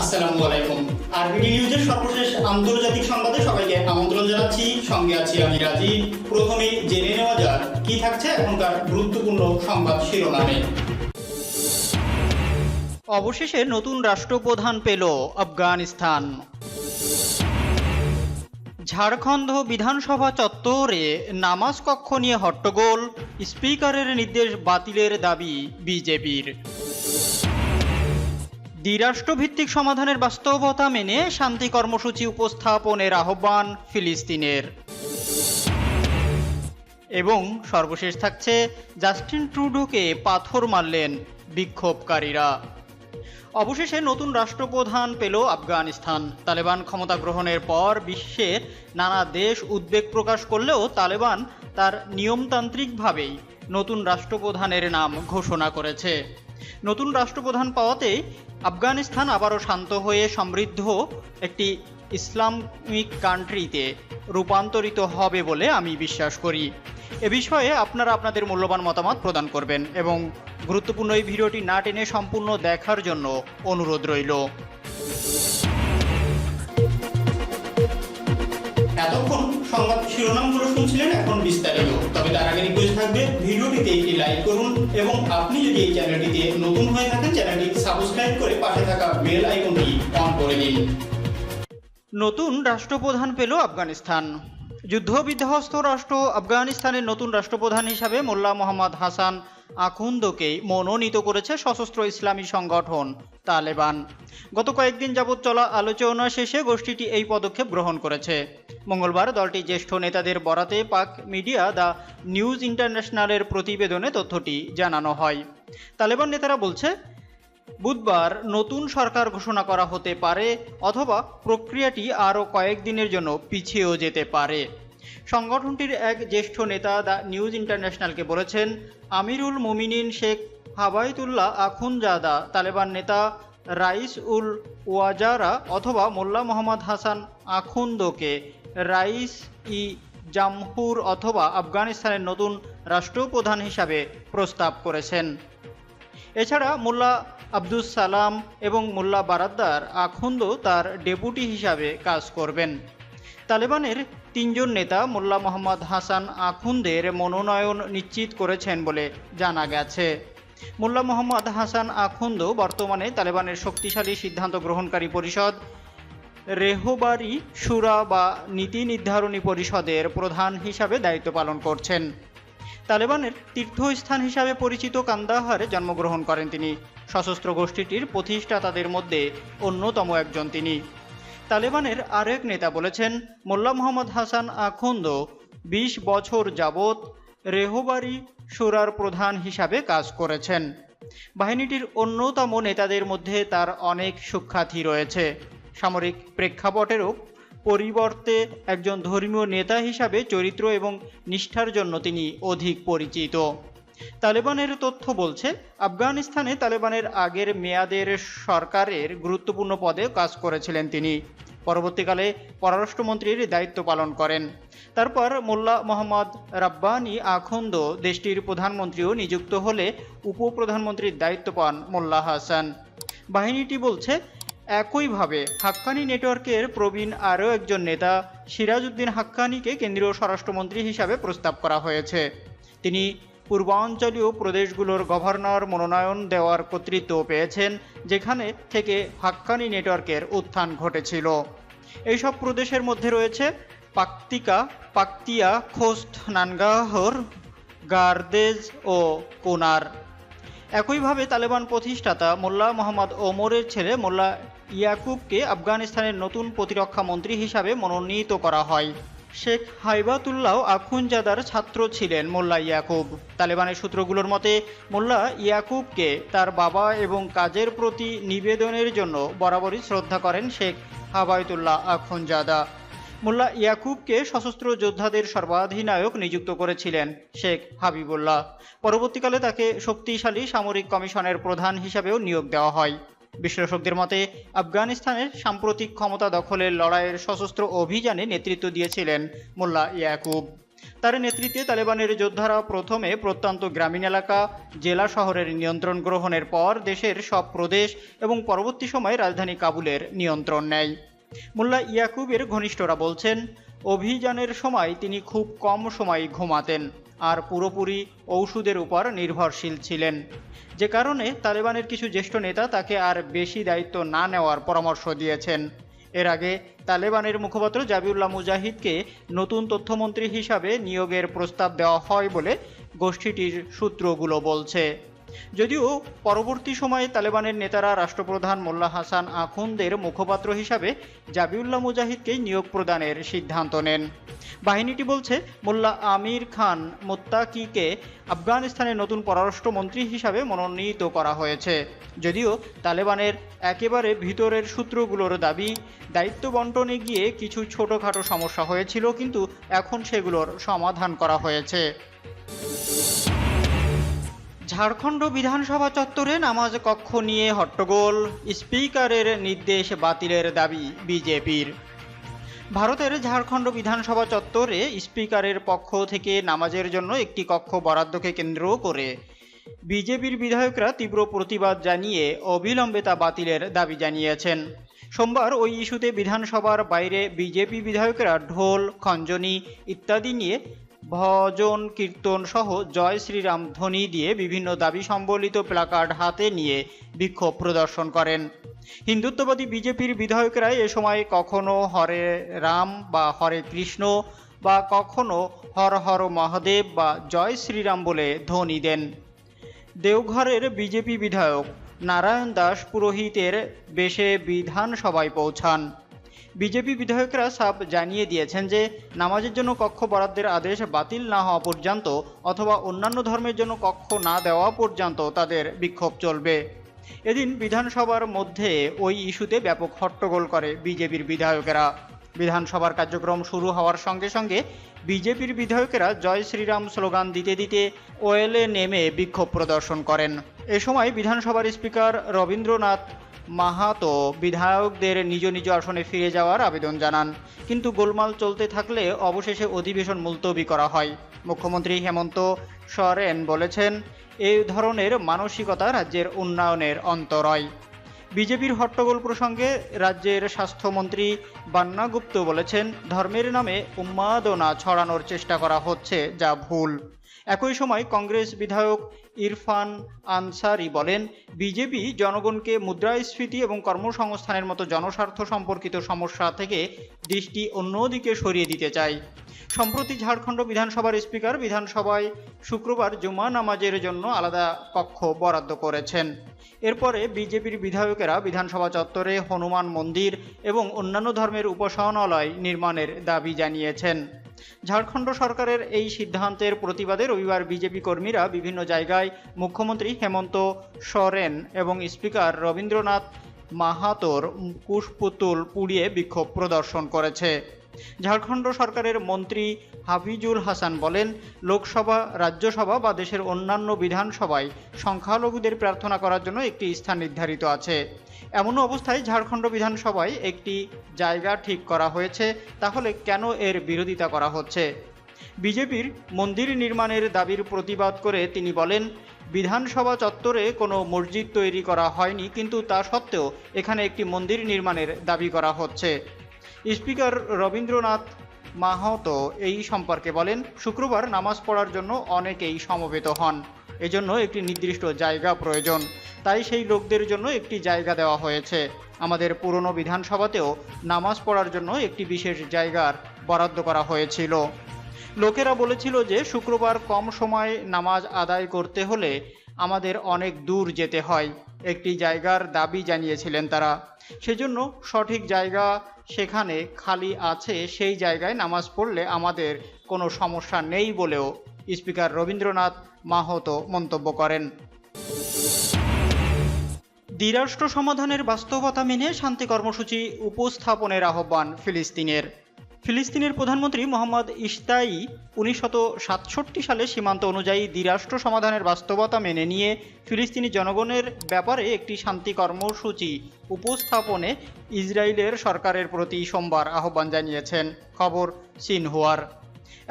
আসসালামু আলাইকুম। আরবিডি নিউজের সর্বশেষ আন্তর্জাতিক সংবাদে সবাইকে আমন্ত্রণ জানাচ্ছি। সঙ্গে আছি আমি রাজীব। প্রথমে জেনে নেওয়া যাক, কি থাকছে এখনকার গুরুত্বপূর্ণ সংবাদ শিরোনামে? অবশেষে নতুন রাষ্ট্রপ্রধান পেল আফগানিস্তান। ঝাড়খণ্ড বিধানসভা চত্বরে নামাজ কক্ষ নিয়ে হট্টগোল, স্পিকারের নির্দেশ বাতিলের দাবি বিজেপির। দ্বিরাষ্ট্রভিত্তিক সমাধানের বাস্তবতা মেনে শান্তি কর্মসূচি উপস্থাপনের আহ্বান ফিলিস্তিনের। এবং সর্বশেষ থাকছে জাস্টিন ট্রুডোকে পাথর মারলেন বিক্ষোভকারীরা। অবশেষে নতুন রাষ্ট্রপ্রধান পেল আফগানিস্তান। তালেবান ক্ষমতা গ্রহণের পর বিশ্বের নানা দেশ উদ্বেগ প্রকাশ করলেও তালেবান তার নিয়মতান্ত্রিকভাবেই নতুন রাষ্ট্রপ্রধানের নাম ঘোষণা করেছে। নতুন রাষ্ট্রপ্রধান পাওয়াতে আফগানিস্তান আবারও শান্ত হয়ে সমৃদ্ধ একটি ইসলামিক কান্ট্রিতে রূপান্তরিত হবে বলে আমি বিশ্বাস করি। এ বিষয়ে আপনারা আপনাদের মূল্যবান মতামত প্রদান করবেন এবং গুরুত্বপূর্ণ এই ভিডিওটি না টেনে সম্পূর্ণ দেখার জন্য অনুরোধ রইল। এতক্ষণ সংবাদ শিরোনামগুলো শুনছিলেন, এখন বিস্তারিত। তবে তার আগে রিকোয়েস্ট থাকবে, ভিডিওটিতে একটি লাইক করুন এবং আপনি যদি এই চ্যানেলটিতে নতুন হয়ে থাকেন, চ্যানেলটি সাবস্ক্রাইব করে পাশে থাকা বেল আইকনটি অন করে দিন। নতুন রাষ্ট্রপ্রধান পেল আফগানিস্তান। যুদ্ধ বিধ্বস্ত রাষ্ট্র আফগানিস্তানের নতুন রাষ্ট্রপ্রধান হিসাবে মোল্লা মোহাম্মদ হাসান আখুন্দকে মনোনীত করেছে সশস্ত্র ইসলামী সংগঠন, তালেবান। গত কয়েকদিন যাবৎ চলা আলোচনা শেষে গোষ্ঠীটি এই পদক্ষেপ গ্রহণ করেছে। মঙ্গলবার দলটি জ্যেষ্ঠ নেতাদের বরাতে পাক মিডিয়া দ্য নিউজ ইন্টারন্যাশনালের প্রতিবেদনে তথ্যটি জানানো হয়। তালেবান নেতারা বলছে বুধবার নতুন সরকার ঘোষণা করা হতে পারে অথবা প্রক্রিয়াটি আরও কয়েকদিনের জন্য পিছিয়েও যেতে পারে। সংগঠনটির এক জ্যেষ্ঠ নেতা দ্য নিউজ ইন্টারন্যাশনালকে বলেছেন, আমিরুল মুমিনিন শেখ হাবাইতুল্লাহ আখুনজাদা, তালেবান নেতা রাইস উল ওয়াজারা অথবা মোল্লা মোহাম্মদ হাসান আখুন্দকে রাইস ই জামহুর অথবা আফগানিস্তানের নতুন রাষ্ট্রপ্রধান হিসাবে প্রস্তাব করেছেন। এছাড়া মোল্লা আব্দুস সালাম এবং মোল্লা বারাদ্দার আখুন্দ তার ডেপুটি হিসাবে কাজ করবেন। তালেবানের তিনজন নেতা মোল্লা মোহাম্মদ হাসান আখুন্দের মনোনয়ন নিশ্চিত করেছেন বলে জানা গেছে। মোল্লা মোহাম্মদ হাসান আখুন্দ বর্তমানে তালেবানের শক্তিশালী সিদ্ধান্ত গ্রহণকারী পরিষদ, রেহবারি সুরা বা নীতি নির্ধারণী পরিষদের প্রধান হিসাবে দায়িত্ব পালন করছেন। তালেবানের তীর্থস্থান হিসাবে পরিচিত কান্দাহারে জন্মগ্রহণ করেন তিনি। সশস্ত্র গোষ্ঠীটির প্রতিষ্ঠাতাদের মধ্যে অন্যতম একজন তিনি। তালেবানের আরেক নেতা বলেছেন, মোল্লা মোহাম্মদ হাসান আখন্দ বিশ বছর যাবৎ রেহবারি সুরার প্রধান হিসাবে কাজ করেছেন। বাহিনীটির অন্যতম নেতাদের মধ্যে তার অনেক সুখ্যাতি রয়েছে। সামরিক প্রেক্ষাপটেরও পরিবর্তে একজন ধর্মীয় নেতা হিসাবে চরিত্র এবং নিষ্ঠার জন্য তিনি অধিক পরিচিত। তালেবানের তথ্য বলছে, আফগানিস্তানে তালেবানের আগের মেয়াদের সরকারের গুরুত্বপূর্ণ পদে কাজ করেছিলেন তিনি। পরবর্তীকালে পররাষ্ট্রমন্ত্রীর দায়িত্ব পালন করেন। তারপর মোল্লা মোহাম্মদ রাব্বানি আখন্দ দেশটির প্রধানমন্ত্রীও নিযুক্ত হলে উপপ্রধানমন্ত্রীর দায়িত্ব পান মোল্লা হাসান। বাহিনীটি বলছে একইভাবে হাক্কানি নেটওয়ার্কের প্রবীণ আরও একজন নেতা সিরাজউদ্দিন হাক্কানিকে কেন্দ্রীয় স্বরাষ্ট্রমন্ত্রী হিসাবে প্রস্তাব করা হয়েছে। তিনি পূর্বাঞ্চলীয় প্রদেশগুলোর গভর্নর মনোনয়ন দেওয়ার কর্তৃত্ব পেয়েছেন, যেখানে থেকে হাক্কানি নেটওয়ার্কের উত্থান ঘটেছিল। এইসব প্রদেশের মধ্যে রয়েছে পাক্তিকা, পাক্তিয়া, খোস্ত, নানগাহর, গার্দেজ ও কোনার। একইভাবে তালেবান প্রতিষ্ঠাতা মোল্লা মোহাম্মদ ওমরের ছেলে মোল্লা ইয়াকুবকে আফগানিস্তানের নতুন প্রতিরক্ষা মন্ত্রী হিসাবে মনোনীত করা হয়। শেখ হাইবাতুল্লাহ আখুনজাদার ছাত্র ছিলেন মোল্লা ইয়াকুব। তালেবানের সূত্রগুলোর মতে, মোল্লা ইয়াকুবকে তার বাবা এবং কাজের প্রতি নিবেদনের জন্য বরাবরই শ্রদ্ধা করেন শেখ হাবায়তুল্লাহ আখুনজাদা মোল্লা ইয়াকুবকে সশস্ত্র যোদ্ধাদের সর্বাধিনায়ক নিযুক্ত করেছিলেন শেখ হাবিবুল্লাহ। পরবর্তীকালে তাকে শক্তিশালী সামরিক কমিশনের প্রধান হিসাবেও নিয়োগ দেওয়া হয়। বিশ্লেষকদের মতে, আফগানিস্তানের সাম্প্রতিক ক্ষমতা দখলের লড়াইয়ের সশস্ত্র অভিযানে নেতৃত্ব দিয়েছিলেন মোল্লা ইয়াকুব। তার নেতৃত্বে তালেবানের যোদ্ধারা প্রথমে প্রত্যন্ত গ্রামীণ এলাকা, জেলা শহরের নিয়ন্ত্রণ গ্রহণের পর দেশের সব প্রদেশ এবং পরবর্তী সময়ে রাজধানী কাবুলের নিয়ন্ত্রণ নেয়। মোল্লা ইয়াকুবের ঘনিষ্ঠরা বলছেন, অভিযানের সময় তিনি খুব কম সময় ঘুমাতেন। আর পুরোপুরি ঔষধের উপর নির্ভরশীল ছিলেন। যে কারণে তালেবানের কিছু জ্যেষ্ঠ নেতা তাকে আর বেশি দায়িত্ব না নেওয়ার পরামর্শ দিয়েছেন। এর আগে তালেবানের মুখপাত্র জাবিউল্লাহ মুজাহিদকে নতুন তথ্যমন্ত্রী হিসাবে নিয়োগের প্রস্তাব দেওয়া হয় বলে গোষ্ঠীটির সূত্রগুলো বলছে। যদিও পরবর্তী সময়ে তালেবানের নেতারা রাষ্ট্রপ্রধান মোল্লা হাসান আখুনদের মুখপাত্র হিসাবে জাবিউল্লাহ মুজাহিদকে নিয়োগ প্রদানের সিদ্ধান্ত নেন। বাহিনীটি বলছে, মোল্লা আমির খান মোত্তাকিকে আফগানিস্তানের নতুন পররাষ্ট্রমন্ত্রী হিসাবে মনোনীত করা হয়েছে। যদিও তালেবানের একেবারে ভিতরের সূত্রগুলোর দাবি, দায়িত্ব বন্টনে গিয়ে কিছু ছোটোখাটো সমস্যা হয়েছিল, কিন্তু এখন সেগুলোর সমাধান করা হয়েছে। ঝাড়খণ্ড বিধানসভা চত্বরে নামাজ কক্ষ নিয়ে হট্টগোল, স্পিকারের নির্দেশ বাতিলের দাবি বিজেপির। ভারতের ঝাড়খণ্ড বিধানসভা চত্বরে স্পিকারের পক্ষ থেকে নামাজের জন্য একটি কক্ষ বরাদ্দকে কেন্দ্র করে বিজেপির বিধায়করা তীব্র প্রতিবাদ জানিয়ে অবিলম্বে তা বাতিলের দাবি জানিয়েছেন। সোমবার ওই ইস্যুতে বিধানসভার বাইরে বিজেপি বিধায়করা ঢোল, খঞ্জনি ইত্যাদি নিয়ে ভজন, কীর্তন সহ জয় শ্রীরাম ধ্বনি দিয়ে বিভিন্ন দাবি সম্বলিত প্লাকার্ড হাতে নিয়ে বিক্ষোভ প্রদর্শন করেন। হিন্দুত্ববাদী বিজেপির বিধায়করা এ সময় কখনো হরে রাম বা হরে কৃষ্ণ বা কখনো হর হর মহাদেব বা জয় শ্রীরাম বলে ধ্বনি দেন। দেওঘরের বিজেপি বিধায়ক নারায়ণ দাস পুরোহিতের বেশে বিধানসভায় পৌঁছান। বিজেপি বিধায়করা সাপ জানিয়ে দিয়েছেন যে নামাজের জন্য কক্ষ বরাদ্দের আদেশ বাতিল না হওয়া পর্যন্ত অথবা অন্যান্য ধর্মের জন্য কক্ষ না দেওয়া পর্যন্ত তাদের বিক্ষোভ চলবে। এদিন বিধানসভার মধ্যে ওই ইস্যুতে ব্যাপক হট্টগোল করে বিজেপির বিধায়কেরা। বিধানসভার কার্যক্রম শুরু হওয়ার সঙ্গে সঙ্গে বিজেপির বিধায়কেরা জয় শ্রীরাম স্লোগান দিতে দিতে ওয়েলে নেমে বিক্ষোভ প্রদর্শন করেন। এ সময় বিধানসভার স্পিকার রবীন্দ্রনাথ মাহাতো বিধায়কদের নিজ নিজ আসনে ফিরে যাওয়ার আবেদন জানান। কিন্তু গোলমাল চলতে থাকলে অবশেষে অধিবেশন মুলতবি করা হয়। মুখ্যমন্ত্রী হেমন্ত সরেন বলেছেন এই ধরনের মানসিকতা রাজ্যের উন্নয়নের অন্তরয় বিজেপির হট্টগোল প্রসঙ্গে রাজ্যের স্বাস্থ্যমন্ত্রী বান্না গুপ্ত বলেছেন, ধর্মের নামে উন্মাদনা ছড়ানোর চেষ্টা করা হচ্ছে, যা ভুল। একই সময় কংগ্রেস বিধায়ক ইরফান আনসারি বলেন, বিজেপি জনগণকে মুদ্রাস্ফীতি এবং কর্মসংস্থানের মতো জনস্বার্থ সম্পর্কিত সমস্যা থেকে দৃষ্টি অন্যদিকে সরিয়ে দিতে চায়। সম্প্রতি ঝাড়খণ্ড বিধানসভার স্পিকার বিধানসভায় শুক্রবার জুমা নামাজের জন্য আলাদা কক্ষ বরাদ্দ করেছেন। এরপরে বিজেপির বিধায়কেরা বিধানসভা চত্বরে হনুমান মন্দির এবং অন্যান্য ধর্মের উপাসনালয় নির্মাণের দাবি জানিয়েছেন। ঝাড়খণ্ড সরকারের এই সিদ্ধান্তের প্রতিবাদে রবিবার বিজেপি কর্মীরা বিভিন্ন জায়গায় মুখ্যমন্ত্রী হেমন্ত সরেন এবং স্পিকার রবীন্দ্রনাথ মাহাতোর কুশপুতুল পুড়িয়ে বিক্ষোভ প্রদর্শন করেছে। ঝাড়খণ্ড সরকারের মন্ত্রী হাফিজুল হাসান বলেন, লোকসভা, রাজ্যসভা বা দেশের অন্যান্য বিধানসভায় সংখ্যালঘুদের প্রার্থনা করার জন্য একটি স্থান নির্ধারিত আছে। এমন অবস্থায় ঝাড়খণ্ড বিধানসভায় একটি জায়গা ঠিক করা হয়েছে, তাহলে কেন এর বিরোধিতা করা হচ্ছে? বিজেপির মন্দির নির্মাণের দাবির প্রতিবাদ করে তিনি বলেন, বিধানসভা চত্বরে কোনো মসজিদ তৈরি করা হয়নি, কিন্তু তা সত্ত্বেও এখানে একটি মন্দির নির্মাণের দাবি করা হচ্ছে। স্পিকার রবীন্দ্রনাথ মাহাতো এই সম্পর্কে বলেন, শুক্রবার নামাজ পড়ার জন্য অনেকেই সমবেত হন। এজন্য একটি নির্দিষ্ট জায়গা প্রয়োজন। তাই সেই লোকদের জন্য একটি জায়গা দেওয়া হয়েছে। আমাদের পুরনো বিধানসভাতেও নামাজ পড়ার জন্য একটি বিশেষ জায়গার বরাদ্দ করা হয়েছিল। লোকেরা বলেছিল যে, শুক্রবার কম সময় নামাজ আদায় করতে হলে আমাদের অনেক দূর যেতে হয়। একটি জায়গার দাবি জানিয়েছিলেন তারা। সেজন্য সঠিক জায়গা সেখানে খালি আছে, সেই জায়গায় নামাজ পড়লে আমাদের কোনো সমস্যা নেই বলেও স্পিকার রবীন্দ্রনাথ মাহতো মন্তব্য করেন। দ্বিরাষ্ট্র সমাধানের বাস্তবতা মেনে শান্তি কর্মসূচি উপস্থাপনের আহ্বান ফিলিস্তিনের। ফিলিস্তিনের প্রধানমন্ত্রী মোহাম্মদ ইশতাই উনিশশত সাতষট্টি সালে সীমান্ত অনুযায়ী দ্বিরাষ্ট্র সমাধানের বাস্তবতা মেনে নিয়ে ফিলিস্তিনি জনগণের ব্যাপারে একটি শান্তি কর্মসূচি উপস্থাপনে ইসরায়েলের সরকারের প্রতি সোমবার আহ্বান জানিয়েছেন। খবর সিনহুয়ার।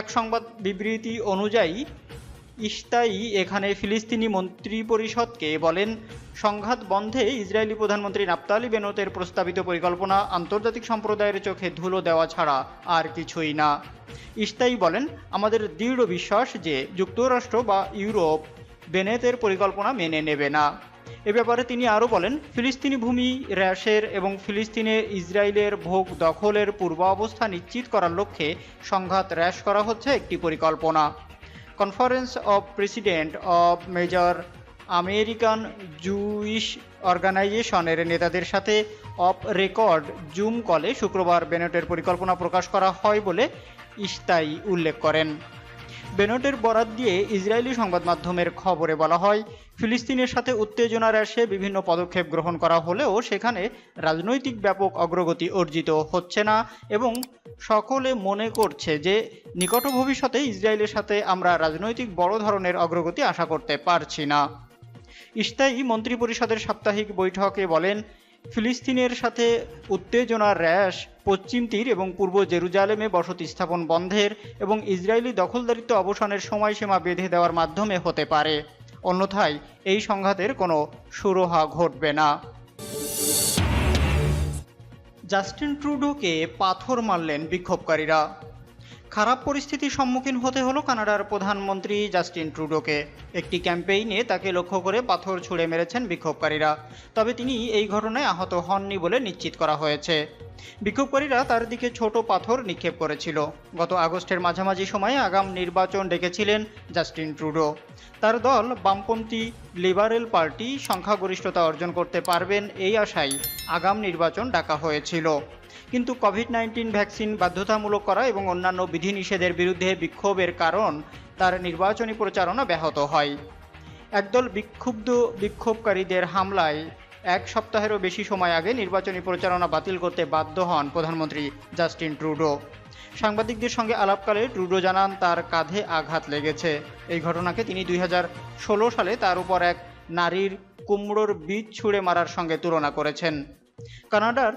এক সংবাদ বিবৃতি অনুযায়ী ইস্তাই এখানে ফিলিস্তিনি মন্ত্রিপরিষদকে বলেন, সংঘাত বন্ধে ইসরায়েলি প্রধানমন্ত্রী নাপ্তালি বেনতের প্রস্তাবিত পরিকল্পনা আন্তর্জাতিক সম্প্রদায়ের চোখে ধুলো দেওয়া ছাড়া আর কিছুই না। ইস্তাই বলেন, আমাদের দৃঢ় বিশ্বাস যে যুক্তরাষ্ট্র বা ইউরোপ বেনেতের পরিকল্পনা মেনে নেবে না। এ ব্যাপারে তিনি আরও বলেন, ফিলিস্তিনি ভূমি র্যাশের এবং ফিলিস্তিনে ইসরায়েলের ভোগ দখলের পূর্বাবস্থা নিশ্চিত করার লক্ষ্যে সংঘাত হ্রাস করা হচ্ছে একটি পরিকল্পনা। Conference of president of major American Jewish অর্গানাইজেশনের নেতাদের সাথে অফ রেকর্ড জুম কলে শুক্রবার বেনেটের পরিকল্পনা প্রকাশ করা হয় বলে ইস্তাই উল্লেখ করেন। বেনটের বরাত দিয়ে ইসরায়েলি সংবাদ মাধ্যমের খবরে বলা হয়, ফিলিস্তিনের সাথে উত্তেজনা হ্রাসে বিভিন্ন পদক্ষেপ গ্রহণ করা হলেও সেখানে রাজনৈতিক ব্যাপক অগ্রগতি অর্জিত হচ্ছে না এবং সকলে মনে করছে যে নিকট ভবিষ্যতে ইসরায়েলের সাথে আমরা রাজনৈতিক বড় ধরনের অগ্রগতি আশা করতে পারছি না। ইস্তাই মন্ত্রিপরিষদের সাপ্তাহিক বৈঠকে বলেন ফিলিস্তিনের সাথে উত্তেজনার হ্রাস পশ্চিম তীর এবং পূর্ব জেরুজালেমে বসতি স্থাপন বন্ধের এবং ইসরায়েলি দখলদারিত্ব অবসানের সময়সীমা বেঁধে দেওয়ার মাধ্যমে হতে পারে। অন্যথায় এই সংঘাতের কোনো সুরহা ঘটবে না। জাস্টিন ট্রুডোকে পাথর মারলেন বিক্ষোভকারীরা। খারাপ পরিস্থিতির সম্মুখীন হতে হলো কানাডার প্রধানমন্ত্রী জাস্টিন ট্রুডোকে। একটি ক্যাম্পেইনে তাকে লক্ষ্য করে পাথর ছুঁড়ে মেরেছেন বিক্ষোভকারীরা। তবে তিনি এই ঘটনায় আহত হননি বলে নিশ্চিত করা হয়েছে। বিক্ষোভকারীরা তার দিকে ছোট পাথর নিক্ষেপ করেছিল। গত আগস্টের মাঝামাঝি সময়ে আগাম নির্বাচন ডেকেছিলেন জাস্টিন ট্রুডো। তার দল বামপন্থী লিবারেল পার্টি সংখ্যাগরিষ্ঠতা অর্জন করতে পারবেন এই আশায় আগাম নির্বাচন ডাকা হয়েছিল। কিন্তু কোভিড নাইন্টিন ভ্যাকসিন বাধ্যতামূলক করা এবং অন্যান্য বিধিনিষেধের বিরুদ্ধে বিক্ষোভের কারণ তার নির্বাচনী প্রচারণা ব্যাহত হয়। একদল বিক্ষুব্ধ বিক্ষোভকারীদের হামলায় এক সপ্তাহেরও বেশি সময় আগে নির্বাচনী প্রচারণা বাতিল করতে বাধ্য হন প্রধানমন্ত্রী জাস্টিন ট্রুডো। সাংবাদিকদের সঙ্গে আলাপকালে ট্রুডো জানান, তার কাঁধে আঘাত লেগেছে। এই ঘটনাকে তিনি দুই হাজার ষোলো সালে তার উপর এক নারীর কুমড়োর বীজ ছুঁড়ে মারার সঙ্গে তুলনা করেছেন। কানাডার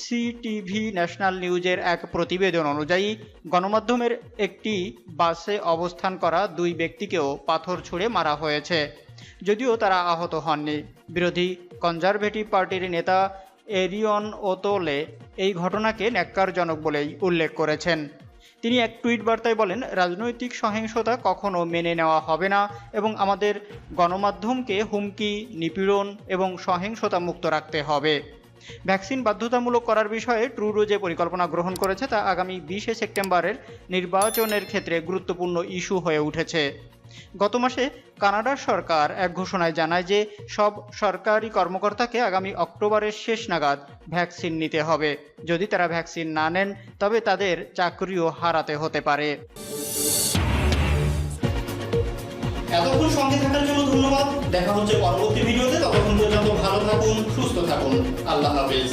সিটিভি ন্যাশনাল নিউজের এক প্রতিবেদন অনুযায়ী, গণমাধ্যমের একটি বাসে অবস্থান করা দুই ব্যক্তিকেও পাথর ছুঁড়ে মারা হয়েছে, যদিও তারা আহত হননি। বিরোধী কনজারভেটিভ পার্টির নেতা এরিয়ন ওতোলে এই ঘটনাকে ন্যাক্কারজনক বলেই উল্লেখ করেছেন। তিনি এক টুইট বার্তায় বলেন, রাজনৈতিক সহিংসতা কখনো মেনে নেওয়া হবে না এবং আমাদের গণমাধ্যমকে হুমকি, নিপীড়ন এবং সহিংসতা মুক্ত রাখতে হবে। ভ্যাকসিন বাধ্যতামূলক করার বিষয়ে ট্রুডো যে পরিকল্পনা গ্রহণ করেছে তা আগামী বিশে সেপ্টেম্বরের নির্বাচনের ক্ষেত্রে গুরুত্বপূর্ণ ইস্যু হয়ে উঠেছে। গত মাসে কানাডার সরকার এক ঘোষণায় জানায় যে সব সরকারি কর্মকর্তাকে আগামী অক্টোবরের শেষ নাগাদ ভ্যাকসিন নিতে হবে। যদি তারা ভ্যাকসিন না নেন, তবে তাদের চাকরিও হারাতে হতে পারে। এতক্ষণ সঙ্গে থাকার জন্য ধন্যবাদ। দেখা হচ্ছে পরবর্তী ভিডিওতে, ততক্ষণ পর্যন্ত ভালো থাকুন, সুস্থ থাকুন। আল্লাহ হাফেজ।